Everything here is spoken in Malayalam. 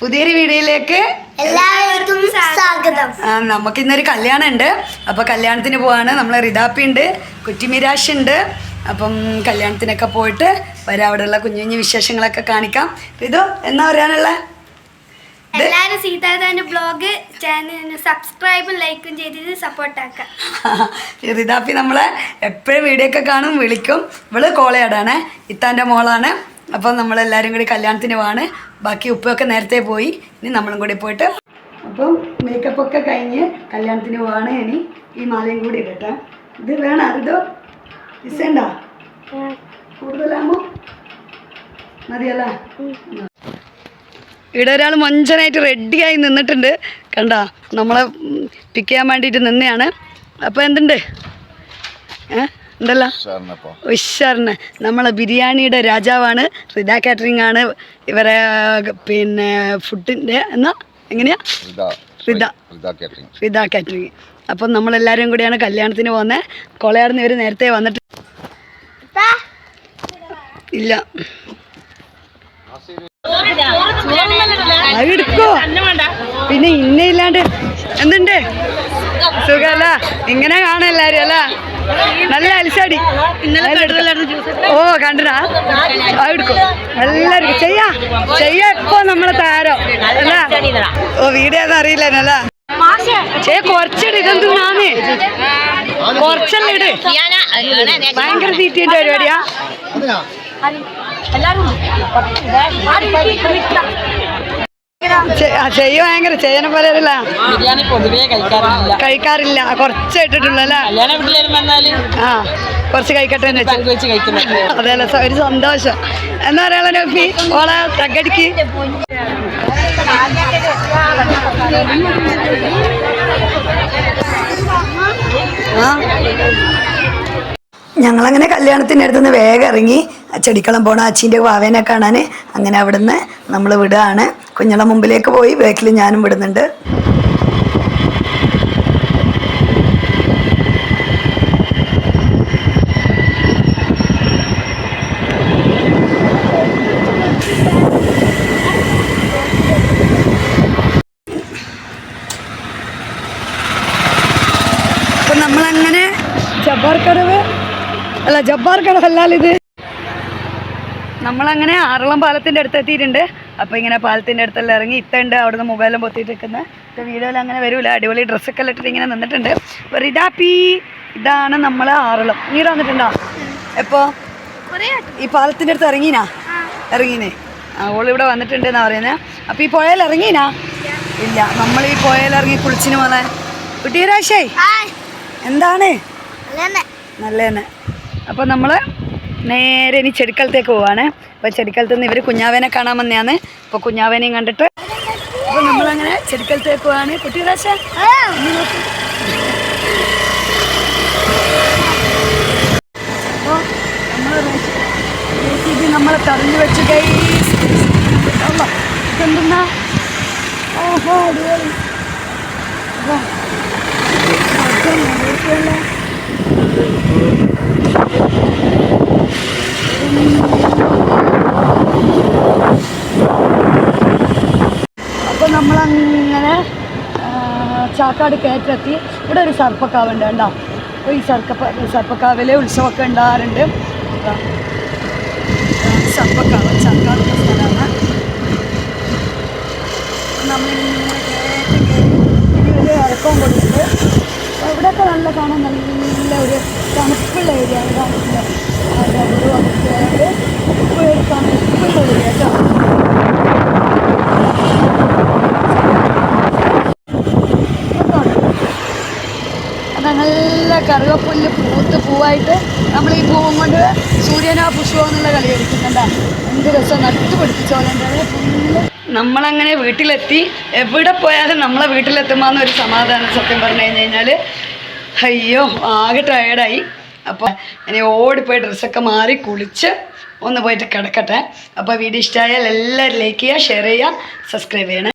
പുതിയൊരു വീഡിയോയിലേക്ക് എല്ലാവർക്കും സ്വാഗതം. നമുക്ക് ഇന്നൊരു കല്യാണം ഉണ്ട് അപ്പൊ കല്യാണത്തിന് പോവാണ്. നമ്മളെ റിതാപ്പി ഉണ്ട് കുറ്റിമിരാശ് ഉണ്ട് അപ്പം കല്യാണത്തിനൊക്കെ പോയിട്ട് വരാം. അവിടെയുള്ള കുഞ്ഞു കുഞ്ഞു വിശേഷങ്ങളൊക്കെ കാണിക്കാം. ഇത് എന്നാ പറയാനുള്ള? എല്ലാവരും സീതാദാന്റെ ബ്ലോഗ് ചാനലിന് സബ്സ്ക്രൈബും ലൈക്കും ചെയ്തിട്ട് സപ്പോർട്ട് ആക്കാം. റിതാപ്പി നമ്മളെ എപ്പോഴും വീഡിയോ ഒക്കെ കാണും വിളിക്കും. ഇവൾ കോളയാടാണ്. ഇത്താന്റെ മോളാണ്. അപ്പം നമ്മളെല്ലാവരും കൂടി കല്യാണത്തിന് പോവാണ്. ബാക്കി ഉപ്പൊക്കെ നേരത്തെ പോയി. ഇനി നമ്മളും കൂടി പോയിട്ട് അപ്പം മേക്കപ്പ് ഒക്കെ കഴിഞ്ഞ് കല്യാണത്തിന് പോവാണ് ഇനി. ഈ മാലയും കൂടി ഇടട്ടെ. ഇത് വേണം? ഇതോ? ഇസേണ്ട കൂടുതലാമോ മതിയല്ല? ഇവിടെ ഒരാൾ മഞ്ചനായിട്ട് റെഡിയായി നിന്നിട്ടുണ്ട്. കണ്ട? നമ്മളെ പിക്ക് ചെയ്യാൻ വേണ്ടിയിട്ട് നിന്നെയാണ്. അപ്പോൾ എന്തുണ്ട്? ഏ? ഉണ്ടല്ലോ? ഉഷാറിന്. നമ്മളെ ബിരിയാണിയുടെ രാജാവാണ് റിദ കാറ്ററിംഗ് ആണ് ഇവരെ പിന്നെ ഫുഡിന്റെ എന്നാ എങ്ങനെയാ? കാറ്ററിംഗ്. റിദ കാറ്ററിംഗ്. അപ്പം നമ്മളെല്ലാവരും കൂടിയാണ് കല്യാണത്തിന് പോകുന്നത് കൊളയാർന്ന് ഇവർ നേരത്തെ വന്നിട്ട് ഇല്ല. എടുക്കോ പിന്നെ ഇന്നയില്ലാണ്ട് എന്തുണ്ട്? സുഖല്ല. ഇങ്ങനെ കാണാം എല്ലാരും അല്ല? നല്ല അലിസാടി ഓ കണ്ടടാ. എടുക്കും. എല്ലാരും ചെയ്യാ. ചെയ്യാ ഇപ്പൊ നമ്മളെ താരം. അല്ല. ഓ വീഡിയോ അറിയില്ല അറിയില്ലല്ല ചേ കുറച്ചിട് ഇതെന്തുന്നാന്ന് കൊറച്ചെല്ലാം ഇട്. ഭയങ്കര തീറ്റേന്റെ പരിപാടിയാ. എല്ലാരും ചെയ്യ ഭയങ്കര ചെയ്യനെ പോലെ അല്ല ബിരിയാണി പൊതുവേ കഴിക്കാറില്ല. കഴിക്കാറില്ല കുറച്ച് ഇട്ടിട്ടുള്ളൂ അല്ലേ? കല്യാണ വീട്ടിലും വന്നാൽ ആ കുറച്ച് കഴിക്കട്ടെ വെച്ചു. അതെയല്ലേ ഒരു സന്തോഷം. എന്താ പറയാ നോക്കി ഓളെ തകടിക്ക് ആ. ഞങ്ങളങ്ങനെ കല്യാണത്തിന്റെ അടുത്തുനിന്ന് വേഗം ഇറങ്ങി ചെടിക്കളം പോണ അച്ചീന്റെ വാവേനെ കാണാൻ. അങ്ങനെ അവിടുന്ന് നമ്മൾ വിടുകയാണ്. കുഞ്ഞളെ മുമ്പിലേക്ക് പോയി ബാക്കിൽ ഞാനും വിടുന്നുണ്ട്. നമ്മളങ്ങനെ ജബ്ബാർ കടവ് അല്ല ജബ്ബാർ നമ്മളങ്ങനെ ആറളം പാലത്തിന്റെ അടുത്ത് എത്തിയിട്ടുണ്ട് അപ്പോൾ ഇങ്ങനെ പാലത്തിന്റെ അടുത്തെല്ലാം ഇറങ്ങി ഇത്തുണ്ട് അവിടുന്ന് മൊബൈലും പൊത്തിയിട്ട് നിൽക്കുന്ന ഇപ്പം വീഡിയോയിൽ അങ്ങനെ വരില്ല അടിപൊളി ഡ്രസ്സൊക്കെ ഇട്ടിട്ട് ഇങ്ങനെ നിന്നിട്ടുണ്ട്. അപ്പോൾ റിതാപ്പി ഇതാണ് നമ്മളെ ആറളം. നീ വന്നിട്ടുണ്ടോ? എപ്പോൾ കുറേ ഈ പാലത്തിന്റെ അടുത്ത് ഇറങ്ങീനാ? ഇറങ്ങിനേ. ആ ഇവിടെ വന്നിട്ടുണ്ട് എന്നാ പറയുന്നത് അപ്പോൾ ഈ പുഴയിൽ ഇറങ്ങിനാ? ഇല്ല. നമ്മൾ ഈ പുഴയിൽ ഇറങ്ങി കുളിച്ചിന് പോലെ കുട്ടിയരാശേ എന്താണ്? നല്ല തന്നെ അപ്പോൾ നമ്മൾ നേരെ ഇനി ചെടിക്കലത്തേക്ക് പോവാണ്. അപ്പോൾ ചെടിക്കലത്ത് നിന്ന് ഇവർ കുഞ്ഞാവേനെ കാണാൻ വന്നെയാണ്. അപ്പോൾ കുഞ്ഞാവേനെയും കണ്ടിട്ട് അപ്പോൾ നമ്മളങ്ങനെ ചെടിക്കലത്തേക്ക് പോവാണ്. കുട്ടി അപ്പോൾ നമ്മൾ ഇത് നമ്മളെ തറഞ്ഞു വെച്ച് ഇതെന്തെന്നാ? ഓഹോ അടിപൊളി. അപ്പോൾ നമ്മളങ്ങനെ ആ, ചാക്കാട് കയറ്റെത്തി. ഇവിടെ ഒരു സർപ്പക്കാവുണ്ട് കേട്ടോ അപ്പോൾ ഈ സർക്കപ്പ സർപ്പക്കാവിലെ ഉത്സവമൊക്കെ ഉണ്ടാകാറുണ്ട്. സർപ്പക്കാവ് എന്ന സ്ഥലമാണ്. നമ്മളിങ്ങനെ കയറ്റി കയറി ഒരു ഇറക്കവും കൊടുത്തിട്ട് ഇവിടെയൊക്കെ നല്ല കാണാൻ നല്ല ഒരു തണുപ്പുള്ള ഏരിയ ആണ് കാണിക്കുന്നത് ആ റബ്ബറും അതൊക്കെ ആയിട്ട് ഇപ്പോൾ ഒരു തണുപ്പുള്ള ഏരിയ കേട്ടോ അത് നല്ല കറുകപ്പുല്ല് പൂത്ത് പൂവായിട്ട് നമ്മൾ ഈ പൂവും കൊണ്ട് സൂര്യനാ പുഷ്പം എന്നുള്ള കളി കളിക്കുന്നുണ്ട എന്ത് രസം നട്ടു പിടിപ്പിച്ചോളേണ്ടത് നമ്മളങ്ങനെ വീട്ടിലെത്തി. എവിടെ പോയാലും നമ്മളെ വീട്ടിലെത്തുമ്പോൾ ഒരു സമാധാനം സത്യം പറഞ്ഞു കഴിഞ്ഞ് കഴിഞ്ഞാൽ അയ്യോ ആകെ ടയേർഡായി അപ്പോൾ ഇനി ഓടിപ്പോയി ഡ്രസ്സൊക്കെ മാറി കുളിച്ച് ഒന്ന് പോയിട്ട് കിടക്കട്ടെ. അപ്പോൾ വീഡിയോ ഇഷ്ടമായാൽ എല്ലാവരും ലൈക്ക് ചെയ്യുക ഷെയർ ചെയ്യുക സബ്സ്ക്രൈബ് ചെയ്യണം.